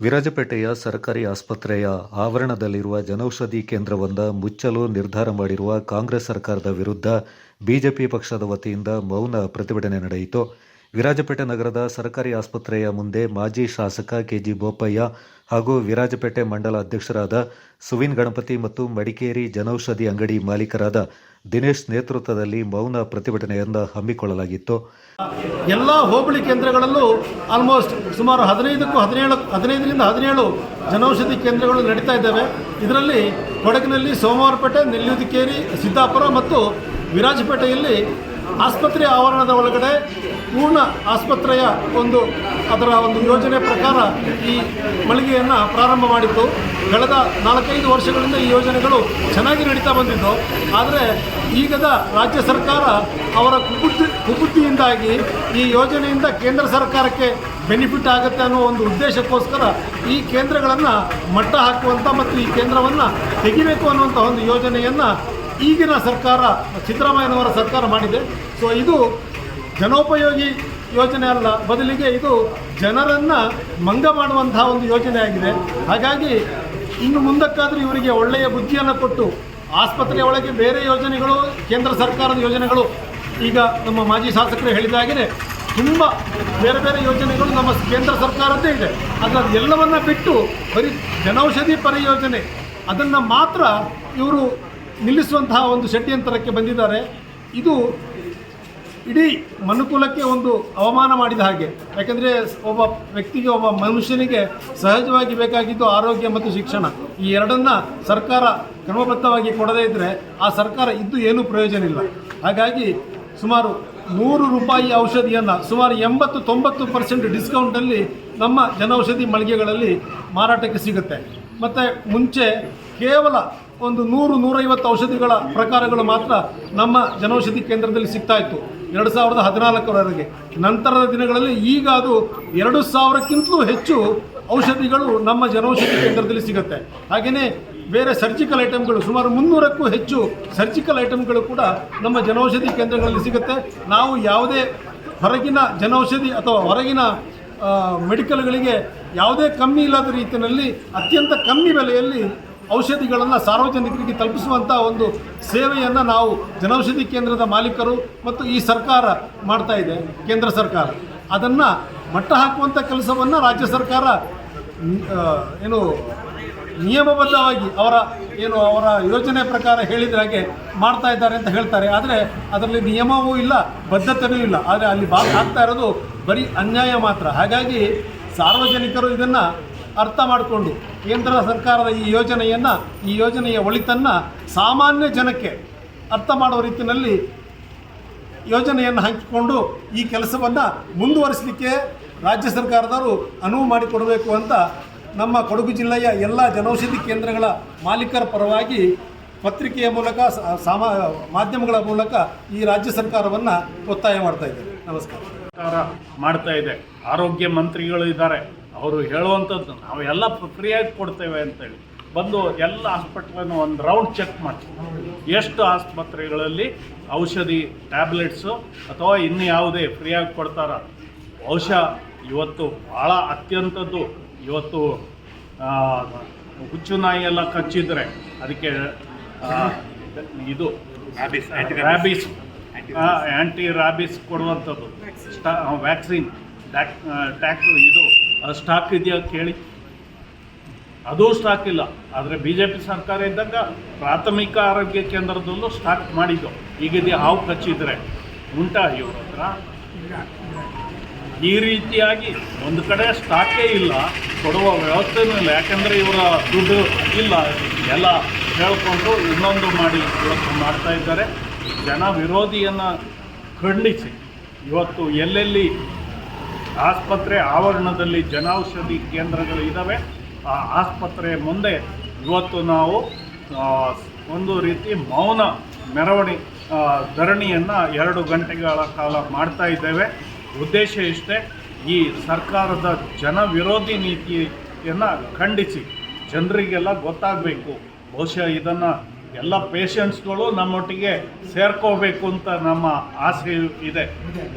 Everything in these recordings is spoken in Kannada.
ವಿರಾಜಪೇಟೆಯ ಸರ್ಕಾರಿ ಆಸ್ಪತ್ರೆಯ ಆವರಣದಲ್ಲಿರುವ ಜನೌಷಧಿ ಕೇಂದ್ರವೊಂದ ಮುಚ್ಚಲು ನಿರ್ಧಾರ ಮಾಡಿರುವ ಕಾಂಗ್ರೆಸ್ ಸರ್ಕಾರದ ವಿರುದ್ಧ ಬಿಜೆಪಿ ಪಕ್ಷದ ವತಿಯಿಂದ ಮೌನ ಪ್ರತಿಭಟನೆ ನಡೆಯಿತು. ವಿರಾಜಪೇಟೆ ನಗರದ ಸರ್ಕಾರಿ ಆಸ್ಪತ್ರೆಯ ಮುಂದೆ ಮಾಜಿ ಶಾಸಕ ಕೆಜಿ ಬೋಪಯ್ಯ ಹಾಗೂ ವಿರಾಜಪೇಟೆ ಮಂಡಲ ಅಧ್ಯಕ್ಷರಾದ ಸುವಿನ್ ಗಣಪತಿ ಮತ್ತು ಮಡಿಕೇರಿ ಜನೌಷಧಿ ಅಂಗಡಿ ಮಾಲೀಕರಾದ ದಿನೇಶ್ ನೇತೃತ್ವದಲ್ಲಿ ಮೌನ ಪ್ರತಿಭಟನೆಯನ್ನು ಹಮ್ಮಿಕೊಳ್ಳಲಾಗಿತ್ತು. ಎಲ್ಲ ಹೋಬಳಿ ಕೇಂದ್ರಗಳಲ್ಲೂ ಆಲ್ಮೋಸ್ಟ್ ಸುಮಾರು ಹದಿನೈದಕ್ಕೂ ಹದಿನೇಳು, ಹದಿನೈದರಿಂದ ಹದಿನೇಳು ಜನೌಷಧಿ ಕೇಂದ್ರಗಳು ನಡೀತಾ ಇದ್ದಾವೆ. ಇದರಲ್ಲಿ ಕೊಡಗಿನಲ್ಲಿ ಸೋಮವಾರಪೇಟೆ ನೆಲ್ಲುದಿಕೇರಿ ಸಿದ್ದಾಪುರ ಮತ್ತು ವಿರಾಜಪೇಟೆಯಲ್ಲಿ ಆಸ್ಪತ್ರೆ ಆವರಣದ ಒಳಗಡೆ ಪೂರ್ಣ ಆಸ್ಪತ್ರೆಯ ಒಂದು, ಅದರ ಒಂದು ಯೋಜನೆ ಪ್ರಕಾರ ಈ ಮಳಿಗೆಯನ್ನು ಪ್ರಾರಂಭ ಮಾಡಿತ್ತು ಕಳೆದ ನಾಲ್ಕೈದು ವರ್ಷಗಳಿಂದ ಈ ಯೋಜನೆಗಳು ಚೆನ್ನಾಗಿ ನಡೀತಾ ಬಂದಿದ್ದು. ಆದರೆ ಈಗದ ರಾಜ್ಯ ಸರ್ಕಾರ ಅವರ ಕುಬುದ್ಧಿ ಕುಬುದ್ದಿಯಿಂದಾಗಿ ಈ ಯೋಜನೆಯಿಂದ ಕೇಂದ್ರ ಸರ್ಕಾರಕ್ಕೆ ಬೆನಿಫಿಟ್ ಆಗುತ್ತೆ ಅನ್ನೋ ಒಂದು ಉದ್ದೇಶಕ್ಕೋಸ್ಕರ ಈ ಕೇಂದ್ರಗಳನ್ನು ಮಟ್ಟ ಹಾಕುವಂಥ ಮತ್ತು ಈ ಕೇಂದ್ರವನ್ನು ತೆಗಿಬೇಕು ಅನ್ನುವಂಥ ಒಂದು ಯೋಜನೆಯನ್ನು ಈಗಿನ ಸರ್ಕಾರ, ಸಿದ್ದರಾಮಯ್ಯನವರ ಸರ್ಕಾರ ಮಾಡಿದೆ. ಸೊ ಇದು ಜನೋಪಯೋಗಿ ಯೋಜನೆ ಅಲ್ಲ. ಬದಲಿಗೆ ಇದು ಜನರನ್ನು ಮಂಗ ಮಾಡುವಂತಹ ಒಂದು ಯೋಜನೆ ಆಗಿದೆ. ಹಾಗಾಗಿ ಇನ್ನು ಮುಂದಕ್ಕಾದರೂ ಇವರಿಗೆ ಒಳ್ಳೆಯ ಬುದ್ಧಿಯನ್ನು ಕೊಟ್ಟು ಆಸ್ಪತ್ರೆಯ ಒಳಗೆ ಬೇರೆ ಯೋಜನೆಗಳು, ಕೇಂದ್ರ ಸರ್ಕಾರದ ಯೋಜನೆಗಳು ಈಗ ನಮ್ಮ ಮಾಜಿ ಶಾಸಕರು ಹೇಳಿದ ತುಂಬ ಬೇರೆ ಬೇರೆ ಯೋಜನೆಗಳು ನಮ್ಮ ಕೇಂದ್ರ ಸರ್ಕಾರದ್ದೇ ಇದೆ. ಆದರೆ ಅದೆಲ್ಲವನ್ನ ಬಿಟ್ಟು ಬರೀ ಜನೌಷಧಿ ಪರಿಯೋಜನೆ, ಅದನ್ನು ಮಾತ್ರ ಇವರು ನಿಲ್ಲಿಸುವಂತಹ ಒಂದು ಷಡ್ಯಂತರಕ್ಕೆ ಬಂದಿದ್ದಾರೆ. ಇದು ಇಡೀ ಮನುಕುಲಕ್ಕೆ ಒಂದು ಅವಮಾನ ಮಾಡಿದ ಹಾಗೆ. ಯಾಕೆಂದರೆ ಒಬ್ಬ ವ್ಯಕ್ತಿಗೆ, ಒಬ್ಬ ಮನುಷ್ಯನಿಗೆ ಸಹಜವಾಗಿ ಬೇಕಾಗಿದ್ದು ಆರೋಗ್ಯ ಮತ್ತು ಶಿಕ್ಷಣ. ಈ ಎರಡನ್ನ ಸರ್ಕಾರ ಕ್ರಮಬದ್ಧವಾಗಿ ಕೊಡದೇ ಇದ್ದರೆ ಆ ಸರ್ಕಾರ ಇದ್ದು ಏನೂ ಪ್ರಯೋಜನ ಇಲ್ಲ. ಹಾಗಾಗಿ ಸುಮಾರು ನೂರು ರೂಪಾಯಿ ಔಷಧಿಯನ್ನು, ಸುಮಾರು ಎಂಬತ್ತು, ತೊಂಬತ್ತು ಪರ್ಸೆಂಟ್ ಡಿಸ್ಕೌಂಟಲ್ಲಿ ನಮ್ಮ ಜನೌಷಧಿ ಮಳಿಗೆಗಳಲ್ಲಿ ಮಾರಾಟಕ್ಕೆ ಸಿಗುತ್ತೆ. ಮತ್ತು ಮುಂಚೆ ಕೇವಲ ಒಂದು ನೂರು, ನೂರೈವತ್ತು ಔಷಧಿಗಳ ಪ್ರಕಾರಗಳು ಮಾತ್ರ ನಮ್ಮ ಜನೌಷಧಿ ಕೇಂದ್ರದಲ್ಲಿ ಸಿಗ್ತಾ ಇತ್ತು. ಎರಡು ಸಾವಿರದ ಹದಿನಾಲ್ಕರವರೆಗೆ. ನಂತರದ ದಿನಗಳಲ್ಲಿ ಈಗ ಅದು ಎರಡು ಸಾವಿರಕ್ಕಿಂತಲೂ ಹೆಚ್ಚು ಔಷಧಿಗಳು ನಮ್ಮ ಜನೌಷಧಿ ಕೇಂದ್ರದಲ್ಲಿ ಸಿಗುತ್ತೆ. ಹಾಗೆಯೇ ಬೇರೆ ಸರ್ಜಿಕಲ್ ಐಟಮ್ಗಳು ಸುಮಾರು ಮುನ್ನೂರಕ್ಕೂ ಹೆಚ್ಚು ಸರ್ಜಿಕಲ್ ಐಟಮ್ಗಳು ಕೂಡ ನಮ್ಮ ಜನೌಷಧಿ ಕೇಂದ್ರಗಳಲ್ಲಿ ಸಿಗುತ್ತೆ. ನಾವು ಯಾವುದೇ ಹೊರಗಿನ ಜನೌಷಧಿ ಅಥವಾ ಹೊರಗಿನ ಮೆಡಿಕಲ್ಗಳಿಗೆ ಯಾವುದೇ ಕಮ್ಮಿ ಇಲ್ಲದ ರೀತಿಯಲ್ಲಿ ಅತ್ಯಂತ ಕಮ್ಮಿ ಬೆಲೆಯಲ್ಲಿ ಔಷಧಿಗಳನ್ನು ಸಾರ್ವಜನಿಕರಿಗೆ ತಲುಪಿಸುವಂಥ ಒಂದು ಸೇವೆಯನ್ನು ನಾವು ಜನೌಷಧಿ ಕೇಂದ್ರದ ಮಾಲೀಕರು ಮತ್ತು ಈ ಸರ್ಕಾರ ಮಾಡ್ತಾ ಇದೆ, ಕೇಂದ್ರ ಸರ್ಕಾರ. ಅದನ್ನು ಮಟ್ಟ ಹಾಕುವಂಥ ಕೆಲಸವನ್ನು ರಾಜ್ಯ ಸರ್ಕಾರ ಏನು ನಿಯಮಬದ್ಧವಾಗಿ ಅವರ ಏನು ಅವರ ಯೋಜನೆ ಪ್ರಕಾರ ಹೇಳಿದ ಹಾಗೆ ಮಾಡ್ತಾ ಇದ್ದಾರೆ ಅಂತ ಹೇಳ್ತಾರೆ. ಆದರೆ ಅದರಲ್ಲಿ ನಿಯಮವೂ ಇಲ್ಲ ಬದ್ಧತೆಯೂ ಇಲ್ಲ. ಆದರೆ ಅಲ್ಲಿ ಭಾಗ ಆಗ್ತಾ ಇರೋದು ಬರೀ ಅನ್ಯಾಯ ಮಾತ್ರ. ಹಾಗಾಗಿ ಸಾರ್ವಜನಿಕರು ಇದನ್ನು ಅರ್ಥ ಮಾಡಿಕೊಂಡು ಕೇಂದ್ರ ಸರ್ಕಾರದ ಈ ಯೋಜನೆಯನ್ನು, ಈ ಯೋಜನೆಯ ಒಳಿತನ್ನು ಸಾಮಾನ್ಯ ಜನಕ್ಕೆ ಅರ್ಥ ಮಾಡುವ ರೀತಿಯಲ್ಲಿ ಯೋಜನೆಯನ್ನು ಹಂಚಿಕೊಂಡು ಈ ಕೆಲಸವನ್ನು ಮುಂದುವರಿಸಲಿಕ್ಕೆ ರಾಜ್ಯ ಸರ್ಕಾರದವರು ಅನುವು ಮಾಡಿಕೊಡಬೇಕು ಅಂತ ನಮ್ಮ ಕೊಡಗು ಜಿಲ್ಲೆಯ ಎಲ್ಲ ಜನೌಷಧಿ ಕೇಂದ್ರಗಳ ಮಾಲೀಕರ ಪರವಾಗಿ ಪತ್ರಿಕೆಯ ಮೂಲಕ ಸಾಮ, ಮಾಧ್ಯಮಗಳ ಮೂಲಕ ಈ ರಾಜ್ಯ ಸರ್ಕಾರವನ್ನು ಒತ್ತಾಯ ಮಾಡ್ತಾ ಇದ್ದೇವೆ ನಮಸ್ಕಾರ. ಸರ್ಕಾರ ಮಾಡ್ತಾ ಇದೆ. ಆರೋಗ್ಯ ಮಂತ್ರಿಗಳು ಇದ್ದಾರೆ. ಅವರು ಹೇಳುವಂಥದ್ದು ನಾವೆಲ್ಲ ಫ್ರೀಯಾಗಿ ಕೊಡ್ತೇವೆ ಅಂತೇಳಿ. ಬಂದು ಎಲ್ಲ ಹಾಸ್ಪಿಟ್ಲನ್ನು ಒಂದು ರೌಂಡ್ ಚೆಕ್ ಮಾಡಿ ಎಷ್ಟು ಆಸ್ಪತ್ರೆಗಳಲ್ಲಿ ಔಷಧಿ ಟ್ಯಾಬ್ಲೆಟ್ಸು ಅಥವಾ ಇನ್ನು ಯಾವುದೇ ಫ್ರೀಯಾಗಿ ಕೊಡ್ತಾರ? ಬಹುಶಃ ಇವತ್ತು ಭಾಳ ಅತ್ಯಂತದ್ದು. ಇವತ್ತು ಹುಚ್ಚು ನಾಯಿ ಎಲ್ಲ ಕಚ್ಚಿದ್ರೆ ಅದಕ್ಕೆ ಇದು ರ್ಯಾಬಿಸ್ ಆ್ಯಂಟಿ ರ್ಯಾಬಿಸ್ ಕೊಡುವಂಥದ್ದು. ಸ್ಟಾ ವ್ಯಾಕ್ಸಿನ್ ಟ್ಯಾಕ್ ಟ್ಯಾಕ್ ಇದು. ಸ್ಟಾಕ್ ಇದೆಯಾ ಕೇಳಿ. ಅದೂ ಸ್ಟಾಕ್ ಇಲ್ಲ. ಆದರೆ ಬಿ ಜೆ ಪಿ ಸರ್ಕಾರ ಇದ್ದಾಗ ಪ್ರಾಥಮಿಕ ಆರೋಗ್ಯ ಕೇಂದ್ರದಲ್ಲೂ ಸ್ಟಾಕ್ ಮಾಡಿದ್ದು. ಈಗಿದೆ ಹಾವು ಕಚ್ಚಿದ್ರೆ ಉಂಟಾ ಇವ್ರ ಹತ್ರ? ಈ ರೀತಿಯಾಗಿ ಒಂದು ಕಡೆ ಸ್ಟಾಕೇ ಇಲ್ಲ, ಕೊಡುವ ವ್ಯವಸ್ಥೆನೂ ಇಲ್ಲ. ಯಾಕಂದರೆ ಇವರ ದುಡ್ಡು ಇಲ್ಲ. ಎಲ್ಲ ಹೇಳ್ಕೊಂಡು ಇನ್ನೊಂದು ಮಾಡಿ ಇವತ್ತು ಮಾಡ್ತಾ ಇದ್ದಾರೆ. ಜನ ವಿರೋಧಿಯನ್ನು ಖಂಡಿಸಿ. ಇವತ್ತು ಎಲ್ಲೆಲ್ಲಿ ಆಸ್ಪತ್ರೆ ಆವರಣದಲ್ಲಿ ಜನೌಷಧಿ ಕೇಂದ್ರಗಳು ಇದ್ದಾವೆ ಆ ಆಸ್ಪತ್ರೆಯ ಮುಂದೆ ಇವತ್ತು ನಾವು ಒಂದು ರೀತಿ ಮೌನ ಮೆರವಣಿ ಧರಣಿಯನ್ನು ಎರಡು ಗಂಟೆಗಳ ಕಾಲ ಮಾಡ್ತಾ ಇದ್ದೇವೆ. ಉದ್ದೇಶ ಇಷ್ಟೇ, ಈ ಸರ್ಕಾರದ ಜನವಿರೋಧಿ ನೀತಿಯನ್ನು ಖಂಡಿಸಿ. ಜನರಿಗೆಲ್ಲ ಗೊತ್ತಾಗಬೇಕು. ಬಹುಶಃ ಇದನ್ನು ಎಲ್ಲ ಪೇಷಂಟ್ಸ್ಗಳು ನಮ್ಮೊಟ್ಟಿಗೆ ಸೇರ್ಕೋಬೇಕು ಅಂತ ನಮ್ಮ ಆಸೆ ಇದೆ.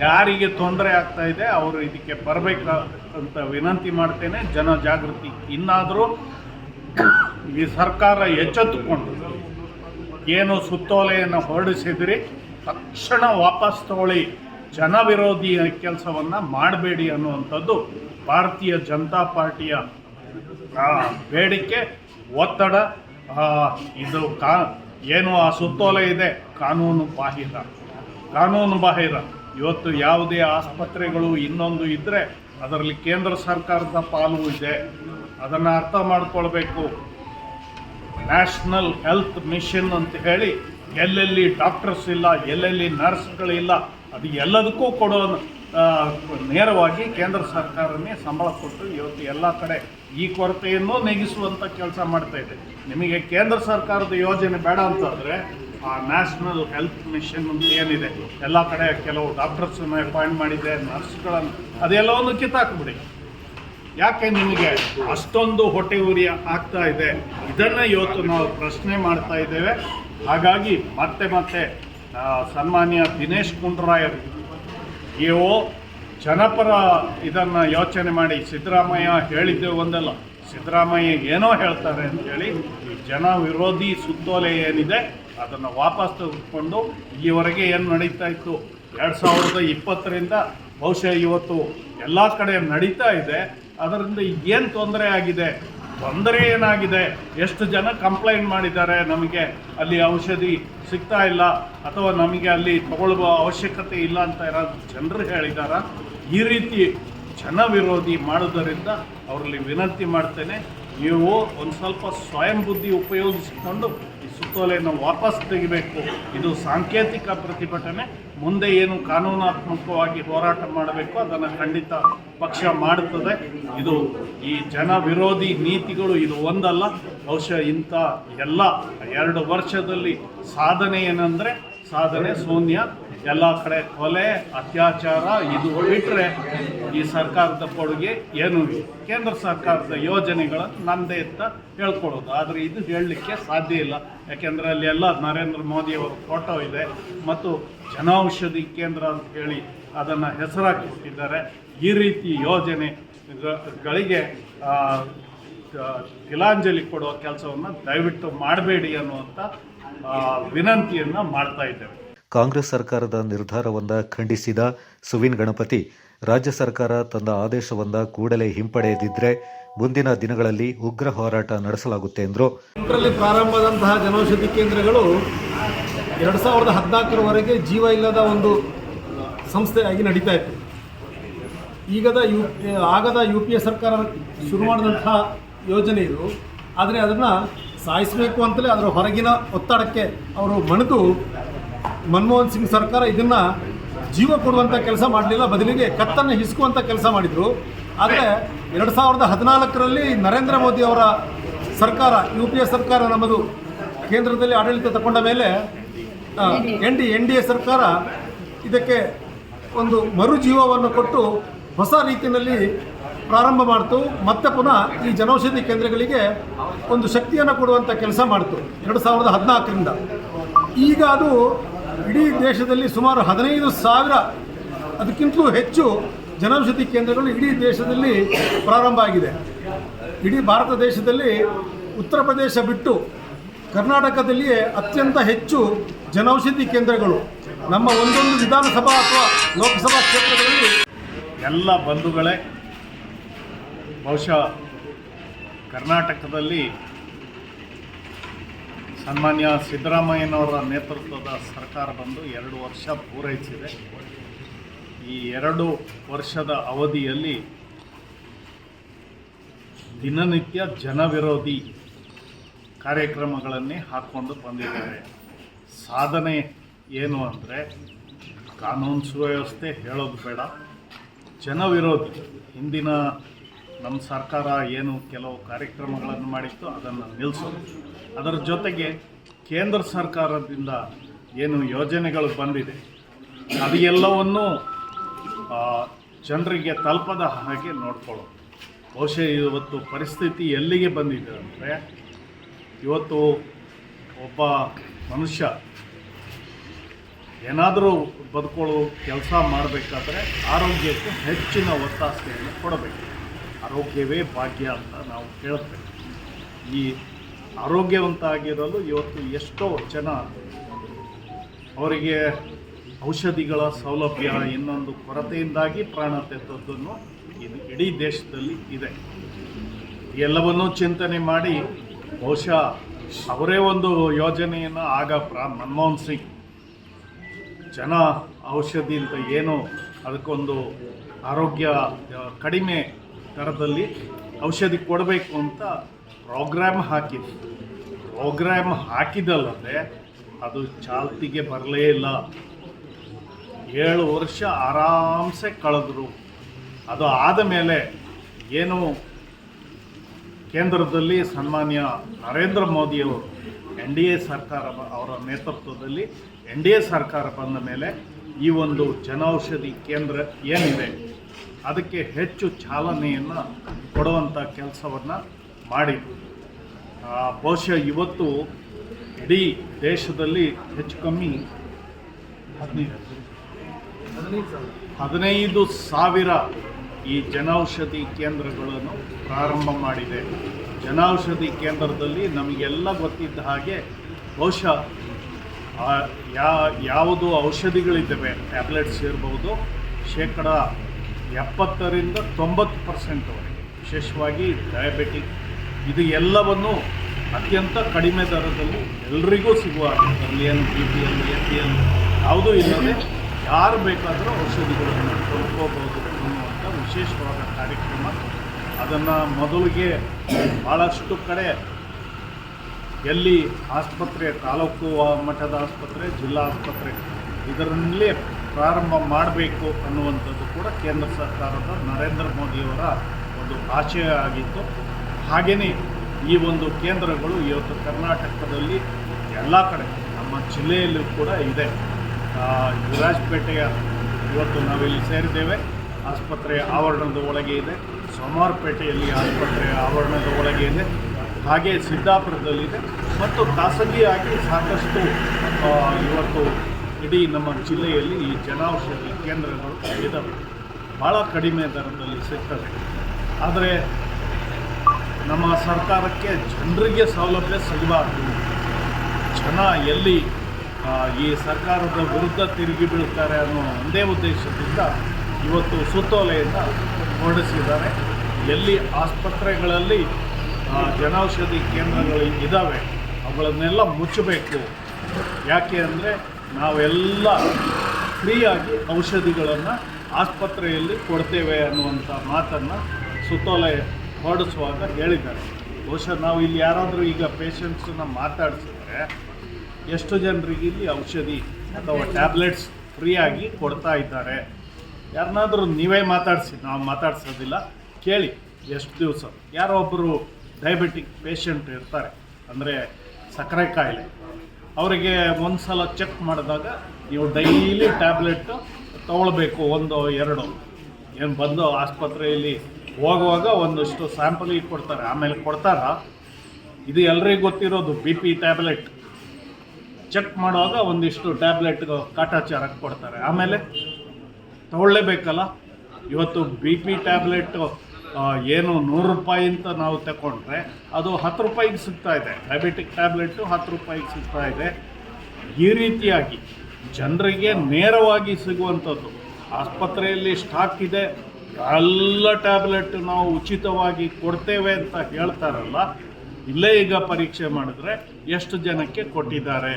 ಯಾರಿಗೆ ತೊಂದರೆ ಆಗ್ತಾ ಇದೆ, ಅವರು ಇದಕ್ಕೆ ಬರಬೇಕಂತ ವಿನಂತಿ ಮಾಡ್ತೇನೆ. ಜನ ಜಾಗೃತಿ ಇನ್ನಾದರೂ ಈ ಸರ್ಕಾರ ಎಚ್ಚೆತ್ತುಕೊಂಡು ಏನು ಸುತ್ತೋಲೆಯನ್ನು ಹೊರಡಿಸಿದ್ರಿ, ತಕ್ಷಣ ವಾಪಸ್ ತಗೊಳ್ಳಿ. ಜನ ವಿರೋಧಿ ಕೆಲಸವನ್ನು ಮಾಡಬೇಡಿ ಅನ್ನುವಂಥದ್ದು ಭಾರತೀಯ ಜನತಾ ಪಾರ್ಟಿಯ ಬೇಡಿಕೆ, ಒತ್ತಡ ಇದು ಕಾ, ಏನು ಆ ಸುತ್ತೋಲೆ ಇದೆ? ಕಾನೂನು ಬಾಹಿರ. ಕಾನೂನು ಬಾಹಿರ. ಇವತ್ತು ಯಾವುದೇ ಆಸ್ಪತ್ರೆಗಳು ಇನ್ನೊಂದು ಇದ್ದರೆ ಅದರಲ್ಲಿ ಕೇಂದ್ರ ಸರ್ಕಾರದ ಪಾಲು ಇದೆ. ಅದನ್ನು ಅರ್ಥ ಮಾಡ್ಕೊಳ್ಬೇಕು. ನ್ಯಾಷನಲ್ ಹೆಲ್ತ್ ಮಿಷನ್ ಅಂತ ಹೇಳಿ ಎಲ್ಲೆಲ್ಲಿ ಡಾಕ್ಟರ್ಸ್ ಇಲ್ಲ, ಎಲ್ಲೆಲ್ಲಿ ನರ್ಸ್ಗಳಿಲ್ಲ, ಅದು ಎಲ್ಲದಕ್ಕೂ ಕೊಡೋ ನೇರವಾಗಿ ಕೇಂದ್ರ ಸರ್ಕಾರನೇ ಸಂಬಳ ಕೊಟ್ಟು ಇವತ್ತು ಎಲ್ಲ ಕಡೆ ಈ ಕೊರತೆಯನ್ನು ನೆಗಿಸುವಂಥ ಕೆಲಸ ಮಾಡ್ತಾ ಇದೆ. ನಿಮಗೆ ಕೇಂದ್ರ ಸರ್ಕಾರದ ಯೋಜನೆ ಬೇಡ ಅಂತಂದರೆ ಆ ನ್ಯಾಷನಲ್ ಹೆಲ್ತ್ ಮಿಷನ್ ಅಂತ ಏನಿದೆ, ಎಲ್ಲ ಕಡೆ ಕೆಲವು ಡಾಕ್ಟರ್ಸನ್ನು ಅಪಾಯಿಂಟ್ ಮಾಡಿದೆ, ನರ್ಸ್ಗಳನ್ನು, ಅದೆಲ್ಲವನ್ನು ಕಿತ್ತಾಕ್ಬಿಡಿ. ಯಾಕೆ ನಿಮಗೆ ಅಷ್ಟೊಂದು ಹೊಟ್ಟೆ ಉರಿ ಆಗ್ತಾ ಇದೆ? ಇದನ್ನು ಇವತ್ತು ನಾವು ಪ್ರಶ್ನೆ ಮಾಡ್ತಾ ಇದ್ದೇವೆ. ಹಾಗಾಗಿ ಮತ್ತೆ ಮತ್ತೆ ಸನ್ಮಾನ್ಯ ದಿನೇಶ್ ಗುಂಡೂರಾಯರ್ ಇವು ಜನಪರ ಇದನ್ನು ಯೋಚನೆ ಮಾಡಿ ಸಿದ್ದರಾಮಯ್ಯ ಹೇಳಿದ್ದೆ ಒಂದಲ್ಲ. ಸಿದ್ದರಾಮಯ್ಯ ಏನೋ ಹೇಳ್ತಾರೆ ಅಂತೇಳಿ ಈ ಜನ ವಿರೋಧಿ ಸುತ್ತೋಲೆ ಏನಿದೆ ಅದನ್ನು ವಾಪಸ್ ತೆಗೆದುಕೊಂಡು ಈವರೆಗೆ ಏನು ನಡೀತಾ ಇತ್ತು? ಎರಡು ಸಾವಿರದ ಇಪ್ಪತ್ತರಿಂದ ಬಹುಶಃ ಇವತ್ತು ಎಲ್ಲ ಕಡೆ ನಡೀತಾ ಇದೆ. ಅದರಿಂದ ಏನು ತೊಂದರೆ ಆಗಿದೆ? ತೊಂದರೆ ಏನಾಗಿದೆ? ಎಷ್ಟು ಜನ ಕಂಪ್ಲೇಂಟ್ ಮಾಡಿದ್ದಾರೆ? ನಮಗೆ ಅಲ್ಲಿ ಔಷಧಿ ಸಿಗ್ತಾ ಇಲ್ಲ ಅಥವಾ ನಮಗೆ ಅಲ್ಲಿ ತಗೊಳ್ಳುವ ಅವಶ್ಯಕತೆ ಇಲ್ಲ ಅಂತ ಇರೋದು ಜನರು ಹೇಳಿದಾರ? ಈ ರೀತಿ ಜನ ವಿರೋಧಿ ಮಾಡೋದರಿಂದ ಅವರಲ್ಲಿ ವಿನಂತಿ ಮಾಡ್ತೇನೆ, ನೀವು ಒಂದು ಸ್ವಲ್ಪ ಸ್ವಯಂ ಬುದ್ಧಿ ಉಪಯೋಗಿಸಿಕೊಂಡು ಈ ಸುತ್ತೋಲೆಯನ್ನು ವಾಪಸ್ ತೆಗಿಬೇಕು. ಇದು ಸಾಂಕೇತಿಕ ಪ್ರತಿಭಟನೆ. ಮುಂದೆ ಏನು ಕಾನೂನಾತ್ಮಕವಾಗಿ ಹೋರಾಟ ಮಾಡಬೇಕು, ಅದನ್ನು ಖಂಡಿತ ಪಕ್ಷ ಮಾಡುತ್ತದೆ. ಇದು ಈ ಜನ ವಿರೋಧಿ ನೀತಿಗಳು ಇದು ಒಂದಲ್ಲ. ಬಹುಶಃ ಇಂಥ ಎಲ್ಲ ಎರಡು ವರ್ಷದಲ್ಲಿ ಸಾಧನೆ ಏನಂದರೆ, ಸಾಧನೆ ಶೂನ್ಯ, ಎಲ್ಲ ಕಡೆ ಕೊಲೆ, ಅತ್ಯಾಚಾರ, ಇದು ಬಿಟ್ಟರೆ ಈ ಸರ್ಕಾರದ ಕೊಡುಗೆ ಏನೂ ಕೇಂದ್ರ ಸರ್ಕಾರದ ಯೋಜನೆಗಳನ್ನು ನಂದೇ ಅಂತ ಹೇಳ್ಕೊಡೋದು ಆದರೆ ಇದು ಹೇಳಲಿಕ್ಕೆ ಸಾಧ್ಯ ಇಲ್ಲ. ಯಾಕೆಂದರೆ ಅಲ್ಲಿ ಎಲ್ಲ ನರೇಂದ್ರ ಮೋದಿಯವರ ಫೋಟೋ ಇದೆ. ಮತ್ತು ಜನೌಷಧಿ ಕೇಂದ್ರ ಅಂತ ಹೇಳಿ ಅದನ್ನು ಹೆಸರಾಕಿ ಈ ರೀತಿ ಯೋಜನೆಗಳಿಗೆ ತಿಲಾಂಜಲಿ ಕೊಡುವ ಕೆಲಸವನ್ನು ದಯವಿಟ್ಟು ಮಾಡಬೇಡಿ ಅನ್ನುವಂಥ ವಿನಂತಿಯನ್ನು ಮಾಡ್ತಾ ಇದ್ದೇವೆ. ಕಾಂಗ್ರೆಸ್ ಸರ್ಕಾರದ ನಿರ್ಧಾರವನ್ನು ಖಂಡಿಸಿದ ಸುವಿನ್ ಗಣಪತಿ ರಾಜ್ಯ ಸರ್ಕಾರ ತನ್ನ ಆದೇಶವನ್ನ ಕೂಡಲೇ ಹಿಂಪಡೆಯದಿದ್ದರೆ ಮುಂದಿನ ದಿನಗಳಲ್ಲಿ ಉಗ್ರ ಹೋರಾಟ ನಡೆಸಲಾಗುತ್ತೆ ಎಂದರು. ಪ್ರಾರಂಭದಂತಹ ಜನೌಷಧಿ ಕೇಂದ್ರಗಳು ಎರಡು ಸಾವಿರದ ಹದಿನಾಲ್ಕರವರೆಗೆ ಜೀವ ಇಲ್ಲದ ಒಂದು ಸಂಸ್ಥೆಯಾಗಿ ನಡೀತಾ ಇತ್ತು. ಈಗದ ಯು ಆಗದ ಯು ಪಿ ಎ ಸರ್ಕಾರ ಶುರು ಮಾಡಿದಂತಹ ಯೋಜನೆ ಇದು. ಆದರೆ ಅದನ್ನು ಸಾಯಿಸಬೇಕು ಅಂತಲೇ ಅದರ ಹೊರಗಿನ ಒತ್ತಡಕ್ಕೆ ಅವರು ಮಣಿದು ಮನಮೋಹನ್ ಸಿಂಗ್ ಸರ್ಕಾರ ಇದನ್ನು ಜೀವ ಕೊಡುವಂಥ ಕೆಲಸ ಮಾಡಲಿಲ್ಲ, ಬದಲಿಗೆ ಕತ್ತನ್ನು ಹಿಸುಕುವಂಥ ಕೆಲಸ ಮಾಡಿದರು. ಆದರೆ ಎರಡು ಸಾವಿರದ ಹದಿನಾಲ್ಕರಲ್ಲಿ ನರೇಂದ್ರ ಮೋದಿ ಅವರ ಸರ್ಕಾರ, ಯು ಪಿ ಎ ಸರ್ಕಾರ ನಮ್ಮದು ಕೇಂದ್ರದಲ್ಲಿ ಆಡಳಿತ ತಗೊಂಡ ಮೇಲೆ N D N D A ಸರ್ಕಾರ ಇದಕ್ಕೆ ಒಂದು ಮರುಜೀವವನ್ನು ಕೊಟ್ಟು ಹೊಸ ರೀತಿಯಲ್ಲಿ ಪ್ರಾರಂಭ ಮಾಡ್ತು. ಮತ್ತೆ ಪುನಃ ಈ ಜನೌಷಧಿ ಕೇಂದ್ರಗಳಿಗೆ ಒಂದು ಶಕ್ತಿಯನ್ನು ಕೊಡುವಂಥ ಕೆಲಸ ಮಾಡ್ತು ಎರಡು ಸಾವಿರದ ಹದಿನಾಲ್ಕರಿಂದ. ಈಗ ಅದು ಇಡೀ ದೇಶದಲ್ಲಿ ಸುಮಾರು ಹದಿನೈದು ಸಾವಿರ, ಅದಕ್ಕಿಂತಲೂ ಹೆಚ್ಚು ಜನೌಷಧಿ ಕೇಂದ್ರಗಳು ಇಡೀ ದೇಶದಲ್ಲಿ ಪ್ರಾರಂಭ ಆಗಿದೆ. ಇಡೀ ಭಾರತ ದೇಶದಲ್ಲಿ ಉತ್ತರ ಪ್ರದೇಶ ಬಿಟ್ಟು ಕರ್ನಾಟಕದಲ್ಲಿಯೇ ಅತ್ಯಂತ ಹೆಚ್ಚು ಜನೌಷಧಿ ಕೇಂದ್ರಗಳು ನಮ್ಮ ಒಂದೊಂದು ವಿಧಾನಸಭಾ ಅಥವಾ ಲೋಕಸಭಾ ಕ್ಷೇತ್ರಗಳಲ್ಲಿ ಎಲ್ಲ ಬಂಧುಗಳೇ, ಬಹುಶಃ ಕರ್ನಾಟಕದಲ್ಲಿ ಸನ್ಮಾನ್ಯ ಸಿದ್ದರಾಮಯ್ಯನವರ ನೇತೃತ್ವದ ಸರ್ಕಾರ ಬಂದು ಎರಡು ವರ್ಷ ಪೂರೈಸಿದೆ. ಈ ಎರಡು ವರ್ಷದ ಅವಧಿಯಲ್ಲಿ ದಿನನಿತ್ಯ ಜನವಿರೋಧಿ ಕಾರ್ಯಕ್ರಮಗಳನ್ನೇ ಹಾಕ್ಕೊಂಡು ಬಂದಿದ್ದಾರೆ. ಸಾಧನೆ ಏನು ಅಂದರೆ ಕಾನೂನು ಸುವ್ಯವಸ್ಥೆ ಹೇಳೋದು ಬೇಡ. ಜನವಿರೋಧಿ ಹಿಂದಿನ ನಮ್ಮ ಸರ್ಕಾರ ಏನು ಕೆಲವು ಕಾರ್ಯಕ್ರಮಗಳನ್ನು ಮಾಡಿತ್ತು ಅದನ್ನು ನಿಲ್ಲಿಸೋದು. ಅದರ ಜೊತೆಗೆ ಕೇಂದ್ರ ಸರ್ಕಾರದಿಂದ ಏನು ಯೋಜನೆಗಳು ಬಂದಿದೆ. ಅದು ಎಲ್ಲವನ್ನೂ ಜನರಿಗೆ ತಲುಪದ ಹಾಗೆ ನೋಡ್ಕೊಳ್ಳೋದು. ಬಹುಶಃ ಇವತ್ತು ಪರಿಸ್ಥಿತಿ ಎಲ್ಲಿಗೆ ಬಂದಿದೆ ಅಂದರೆ ಇವತ್ತು ಒಬ್ಬ ಮನುಷ್ಯ ಏನಾದರೂ ಬದುಕೊಳ್ಳೋ ಕೆಲಸ ಮಾಡಬೇಕಾದ್ರೆ ಆರೋಗ್ಯಕ್ಕೆ ಹೆಚ್ಚಿನ ಒತ್ತಾಸೆಯನ್ನು ಕೊಡಬೇಕು. ಆರೋಗ್ಯವೇ ಭಾಗ್ಯ ಅಂತ ನಾವು ಹೇಳ್ತೇವೆ ಈ ಆರೋಗ್ಯವಂತ ಆಗಿರಲು ಇವತ್ತು ಎಷ್ಟೋ ಜನ ಅವರಿಗೆ ಔಷಧಿಗಳ ಸೌಲಭ್ಯ, ಇನ್ನೊಂದು ಕೊರತೆಯಿಂದಾಗಿ ಪ್ರಾಣ ತೆತ್ತದ್ದನ್ನು ಇಡೀ ದೇಶದಲ್ಲಿ ಇದೆ. ಎಲ್ಲವನ್ನೂ ಚಿಂತನೆ ಮಾಡಿ ಬಹುಶಃ ಅವರೇ ಒಂದು ಯೋಜನೆಯನ್ನು ಆಗ ಪ್ರಾ ಮನಮೋಹನ್ ಸಿಂಗ್, ಜನ ಔಷಧಿ ಅಂತ ಏನು ಅದಕ್ಕೊಂದು ಆರೋಗ್ಯ ಕಡಿಮೆ ದರದಲ್ಲಿ ಔಷಧಿ ಕೊಡಬೇಕು ಅಂತ ಪ್ರೋಗ್ರಾಮ್ ಹಾಕಿದ್ರು. ಪ್ರೋಗ್ರಾಮ್ ಹಾಕಿದಲ್ಲದೆ ಅದು ಚಾಲ್ತಿಗೆ ಬರಲೇ ಇಲ್ಲ. ಏಳು ವರ್ಷ ಆರಾಮ್ಸೆ ಕಳೆದ್ರು. ಅದು ಆದ ಮೇಲೆ ಏನು ಕೇಂದ್ರದಲ್ಲಿ ಸನ್ಮಾನ್ಯ ನರೇಂದ್ರ ಮೋದಿಯವರು ಎನ್ ಡಿ ಎ ಸರ್ಕಾರ ಅವರ ನೇತೃತ್ವದಲ್ಲಿ ಎನ್ ಡಿ ಎ ಸರ್ಕಾರ ಬಂದ ಮೇಲೆ ಈ ಒಂದು ಜನೌಷಧಿ ಕೇಂದ್ರ ಏನಿದೆ, ಅದಕ್ಕೆ ಹೆಚ್ಚು ಚಾಲನೆಯನ್ನು ಕೊಡುವಂಥ ಕೆಲಸವನ್ನು ಮಾಡಿ ಬಹುಶಃ ಇವತ್ತು ಇಡೀ ದೇಶದಲ್ಲಿ ಹೆಚ್ಚು ಕಮ್ಮಿ ಹದಿನೈದು ಸಾವಿರ. ಈ ಜನೌಷಧಿ ಕೇಂದ್ರಗಳನ್ನು ಪ್ರಾರಂಭ ಮಾಡಿದೆ. ಜನೌಷಧಿ ಕೇಂದ್ರದಲ್ಲಿ ನಮಗೆಲ್ಲ ಗೊತ್ತಿದ್ದ ಹಾಗೆ ಬಹುಶಃ ಯಾ ಯಾವುದು ಔಷಧಿಗಳಿದ್ದಾವೆ, ಟ್ಯಾಬ್ಲೆಟ್ಸ್ ಇರ್ಬೋದು, ಶೇಕಡ ಎಪ್ಪತ್ತರಿಂದ ತೊಂಬತ್ತು ಪರ್ಸೆಂಟ್ವರೆಗೆ ವಿಶೇಷವಾಗಿ ಡಯಾಬೆಟಿಕ್ ಇದು ಎಲ್ಲವನ್ನು ಅತ್ಯಂತ ಕಡಿಮೆ ದರದಲ್ಲಿ ಎಲ್ರಿಗೂ ಸಿಗುವ ಅದರಲ್ಲಿ ಏನು B P L A P L ಯಾವುದೂ ಇಲ್ಲದೆ ಯಾರು ಬೇಕಾದರೂ ಔಷಧಿಗಳನ್ನು ಕೊಂಡ್ಕೋಬೋದು ವಿಶೇಷವಾದ ಕಾರ್ಯಕ್ರಮ. ಅದನ್ನು ಮೊದಲಿಗೆ ಭಾಳಷ್ಟು ಕಡೆ ಎಲ್ಲಿ ಆಸ್ಪತ್ರೆ, ತಾಲೂಕು ಮಟ್ಟದ ಆಸ್ಪತ್ರೆ, ಜಿಲ್ಲಾ ಆಸ್ಪತ್ರೆ ಇದರಲ್ಲೇ ಪ್ರಾರಂಭ ಮಾಡಬೇಕು ಅನ್ನುವಂಥದ್ದು ಕೂಡ ಕೇಂದ್ರ ಸರ್ಕಾರದ ನರೇಂದ್ರ ಮೋದಿಯವರ ಒಂದು ಆಶಯ ಆಗಿತ್ತು. ಹಾಗೆಯೇ ಈ ಒಂದು ಕೇಂದ್ರಗಳು ಇವತ್ತು ಕರ್ನಾಟಕದಲ್ಲಿ ಎಲ್ಲ ಕಡೆ, ನಮ್ಮ ಜಿಲ್ಲೆಯಲ್ಲೂ ಕೂಡ ಇದೆ. ವಿರಾಜಪೇಟೆಯ ಇವತ್ತು ನಾವಿಲ್ಲಿ ಸೇರಿದ್ದೇವೆ. ಆಸ್ಪತ್ರೆಯ ಆವರಣದ ಒಳಗೆ ಇದೆ. ಸೋಮವಾರಪೇಟೆಯಲ್ಲಿ ಆಸ್ಪತ್ರೆ ಆವರಣದ ಒಳಗೆ ಇದೆ. ಹಾಗೆ ಸಿದ್ದಾಪುರದಲ್ಲಿದೆ. ಮತ್ತು ಖಾಸಗಿಯಾಗಿ ಸಾಕಷ್ಟು ಇವತ್ತು ಇಡೀ ನಮ್ಮ ಜಿಲ್ಲೆಯಲ್ಲಿ ಈ ಜನೌಷಧಿ ಕೇಂದ್ರಗಳು ಇದ್ದಾವೆ ಭಾಳ ಕಡಿಮೆ ದರದಲ್ಲಿ ಸಿಗ್ತದೆ ಆದರೆ ನಮ್ಮ ಸರ್ಕಾರಕ್ಕೆ ಜನರಿಗೆ ಸೌಲಭ್ಯ ಸಿಗಬಾರ್ದು. ಜನ ಎಲ್ಲಿ ಈ ಸರ್ಕಾರದ ವಿರುದ್ಧ ತಿರುಗಿ ಬೀಳ್ತಾರೆ ಅನ್ನೋ ಒಂದೇ ಉದ್ದೇಶದಿಂದ ಇವತ್ತು ಸುತ್ತೋಲೆಯಿಂದ ಹೊರಡಿಸಿದ್ದಾರೆ. ಎಲ್ಲಿ ಆಸ್ಪತ್ರೆಗಳಲ್ಲಿ ಜನೌಷಧಿ ಕೇಂದ್ರಗಳು ಇದ್ದಾವೆ ಅವುಗಳನ್ನೆಲ್ಲ ಮುಚ್ಚಬೇಕು. ಯಾಕೆ ಅಂದರೆ ನಾವೆಲ್ಲ ಫ್ರೀಯಾಗಿ ಔಷಧಿಗಳನ್ನು ಆಸ್ಪತ್ರೆಯಲ್ಲಿ ಕೊಡ್ತೇವೆ ಅನ್ನುವಂಥ ಮಾತನ್ನು ಸುತ್ತೋಲೆ ಹೊರಡಿಸುವಾಗ ಹೇಳಿದ್ದಾರೆ. ಬಹುಶಃ ನಾವು ಇಲ್ಲಿ ಯಾರಾದರೂ ಈಗ ಪೇಷಂಟ್ಸನ್ನ ಮಾತಾಡಿಸಿದ್ರೆ ಎಷ್ಟು ಜನರಿಗೆ ಇಲ್ಲಿ ಔಷಧಿ ಅಥವಾ ಟ್ಯಾಬ್ಲೆಟ್ಸ್ ಫ್ರೀಯಾಗಿ ಕೊಡ್ತಾ ಇದ್ದಾರೆ? ಯಾರನ್ನಾದರೂ ನೀವೇ ಮಾತಾಡಿಸಿ, ನಾವು ಮಾತಾಡ್ಸೋದಿಲ್ಲ. ಕೇಳಿ, ಎಷ್ಟು ದಿವಸ. ಯಾರೋ ಒಬ್ಬರು ಡಯಾಬಿಟಿಕ್ ಪೇಷಂಟ್ ಇರ್ತಾರೆ. ಅಂದರೆ ಸಕ್ಕರೆ ಕಾಯಿಲೆ ಅವರಿಗೆ ಒಂದು ಸಲ ಚೆಕ್ ಮಾಡಿದಾಗ ನೀವು ಡೈಲಿ ಟ್ಯಾಬ್ಲೆಟ್ ತೊಗೊಳ್ಬೇಕು, ಒಂದು, ಎರಡು. ಏನು ಬಂದು ಆಸ್ಪತ್ರೆಯಲ್ಲಿ ಹೋಗುವಾಗ ಒಂದಷ್ಟು ಸ್ಯಾಂಪಲಿಗೆ ಕೊಡ್ತಾರೆ. ಆಮೇಲೆ ಕೊಡ್ತಾರ. ಇದು ಎಲ್ರಿಗೂ ಗೊತ್ತಿರೋದು ಬಿ ಪಿ ಟ್ಯಾಬ್ಲೆಟ್ ಚೆಕ್ ಮಾಡುವಾಗ ಒಂದಿಷ್ಟು ಟ್ಯಾಬ್ಲೆಟ್ ಕಾಟಾಚಾರಕ್ಕೆ ಕೊಡ್ತಾರೆ. ಆಮೇಲೆ ತಗೊಳ್ಳೇಬೇಕಲ್ಲ? ಇವತ್ತು ಬಿ ಪಿ ಟ್ಯಾಬ್ಲೆಟ್ ಏನು ನೂರು ರೂಪಾಯಿ ಅಂತ ನಾವು ತಗೊಂಡ್ರೆ ಅದು ಹತ್ತು ರೂಪಾಯಿಗೆ ಸಿಗ್ತಾ ಇದೆ. ಡಯಾಬಿಟಿಕ್ ಟ್ಯಾಬ್ಲೆಟ್ಟು ಹತ್ತು ರೂಪಾಯಿಗೆ ಸಿಗ್ತಾ ಇದೆ. ಈ ರೀತಿಯಾಗಿ ಜನರಿಗೆ ನೇರವಾಗಿ ಸಿಗುವಂಥದ್ದು. ಆಸ್ಪತ್ರೆಯಲ್ಲಿ ಸ್ಟಾಕ್ ಇದೆ. ಎಲ್ಲ ಟ್ಯಾಬ್ಲೆಟ್ ನಾವು ಉಚಿತವಾಗಿ ಕೊಡ್ತೇವೆ ಅಂತ ಹೇಳ್ತಾರಲ್ಲ ಇಲ್ಲೇ ಈಗ ಪರೀಕ್ಷೆ ಮಾಡಿದ್ರೆ ಎಷ್ಟು ಜನಕ್ಕೆ ಕೊಟ್ಟಿದ್ದಾರೆ?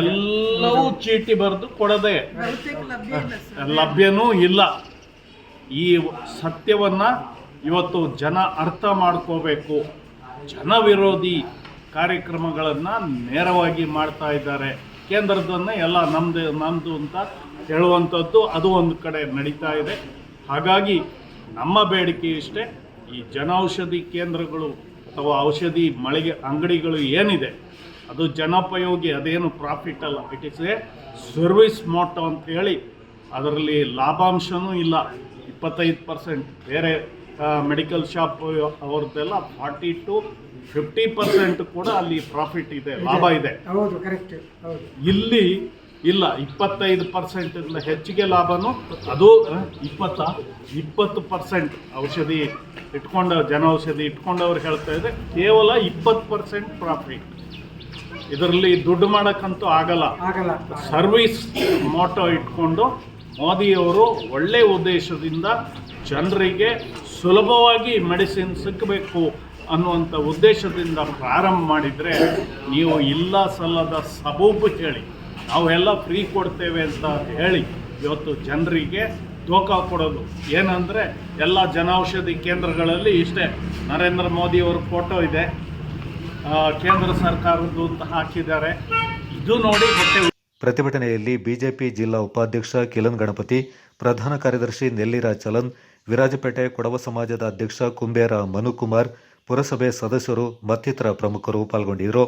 ಎಲ್ಲವೂ ಚೀಟಿ ಬರೆದು ಕೊಡದೆ. ಲಭ್ಯನೂ ಇಲ್ಲ. ಈ ಸತ್ಯವನ್ನು ಇವತ್ತು ಜನ ಅರ್ಥ ಮಾಡ್ಕೋಬೇಕು. ಜನ ವಿರೋಧಿ ಕಾರ್ಯಕ್ರಮಗಳನ್ನು ನೇರವಾಗಿ ಮಾಡ್ತಾ ಇದ್ದಾರೆ. ಕೇಂದ್ರದನ್ನೇ ಎಲ್ಲ ನಮ್ಮದು ನಮ್ಮದು ಅಂತ ಹೇಳುವಂಥದ್ದು ಅದು ಒಂದು ಕಡೆ ನಡೀತಾ ಇದೆ. ಹಾಗಾಗಿ ನಮ್ಮ ಬೇಡಿಕೆ ಇಷ್ಟೇ. ಈ ಜನೌಷಧಿ ಕೇಂದ್ರಗಳು ಅಥವಾ ಔಷಧಿ ಮಳಿಗೆ ಅಂಗಡಿಗಳು ಏನಿದೆ ಅದು ಜನೋಪಯೋಗಿ ಅದೇನು ಪ್ರಾಫಿಟ್ ಅಲ್ಲ. It is a service motto ಅಂತ ಹೇಳಿ ಅದರಲ್ಲಿ ಲಾಭಾಂಶನೂ ಇಲ್ಲ. ಇಪ್ಪತ್ತೈದು ಪರ್ಸೆಂಟ್ ಬೇರೆ ಮೆಡಿಕಲ್ ಶಾಪ್ ಅವ್ರದ್ದೆಲ್ಲ ಫಾರ್ಟಿ ಟು ಫಿಫ್ಟಿ ಪರ್ಸೆಂಟ್ ಕೂಡ ಅಲ್ಲಿ ಪ್ರಾಫಿಟ್ ಇದೆ ಲಾಭ ಇದೆ. ಹೌದು ಕರೆಕ್ಟ್ ಇಲ್ಲಿ ಇಲ್ಲ ಇಪ್ಪತ್ತೈದು ಪರ್ಸೆಂಟಿಂದ ಹೆಚ್ಚಿಗೆ ಲಾಭನೂ ಅದು ಇಪ್ಪತ್ತ ಇಪ್ಪತ್ತು ಪರ್ಸೆಂಟ್ ಔಷಧಿ ಇಟ್ಕೊಂಡ ಜನೌಷಧಿ ಇಟ್ಕೊಂಡವ್ರು ಹೇಳ್ತಾ ಇದೆ ಕೇವಲ ಇಪ್ಪತ್ತು ಪರ್ಸೆಂಟ್ ಪ್ರಾಫಿಟ್ ಇದರಲ್ಲಿ ದುಡ್ಡು ಮಾಡೋಕ್ಕಂತೂ ಆಗಲ್ಲ. ಆಗಲ್ಲ. ಸರ್ವಿಸ್ ಮೋಟೋ ಇಟ್ಕೊಂಡು ಮೋದಿಯವರು ಒಳ್ಳೆ ಉದ್ದೇಶದಿಂದ ಜನರಿಗೆ ಸುಲಭವಾಗಿ ಮೆಡಿಸಿನ್ ಸಿಕ್ಕಬೇಕು ಅನ್ನುವಂಥ ಉದ್ದೇಶದಿಂದ ಪ್ರಾರಂಭ ಮಾಡಿದರೆ ನೀವು ಇಲ್ಲ ಸಲ್ಲದ ಸಬೂಬು ಹೇಳಿ. ನಾವೆಲ್ಲ ಫ್ರೀ ಕೊಡ್ತೇವೆ ಅಂತ ಹೇಳಿ ಇವತ್ತು ಜನರಿಗೆ ದೋಖ ಕೊಡೋದು. ಏನಂದರೆ ಎಲ್ಲ ಜನೌಷಧಿ ಕೇಂದ್ರಗಳಲ್ಲಿ ಇಷ್ಟೇ. ನರೇಂದ್ರ ಮೋದಿಯವ್ರ ಫೋಟೋ ಇದೆ. ಕೇಂದ್ರ ಸರ್ಕಾರದ್ದು ಅಂತ ಹಾಕಿದ್ದಾರೆ. ಇದು ನೋಡಿ ಹೊಟ್ಟೆ ಪ್ರತಿಭಟನೆಯಲ್ಲಿ ಬಿಜೆಪಿ ಜಿಲ್ಲಾ ಉಪಾಧ್ಯಕ್ಷ ಕಿಲನ್ ಗಣಪತಿ, ಪ್ರಧಾನ ಕಾರ್ಯದರ್ಶಿ ನೆಲ್ಲಿರಾ ಚಲನ್, ವಿರಾಜಪೇಟೆ ಕೊಡವ ಸಮಾಜದ ಅಧ್ಯಕ್ಷ ಕುಂಬೇರ ಮನುಕುಮಾರ್, ಪುರಸಭೆ ಸದಸ್ಯರು ಮತ್ತಿತರ ಪ್ರಮುಖರು ಪಾಲ್ಗೊಂಡಿದ್ದರು.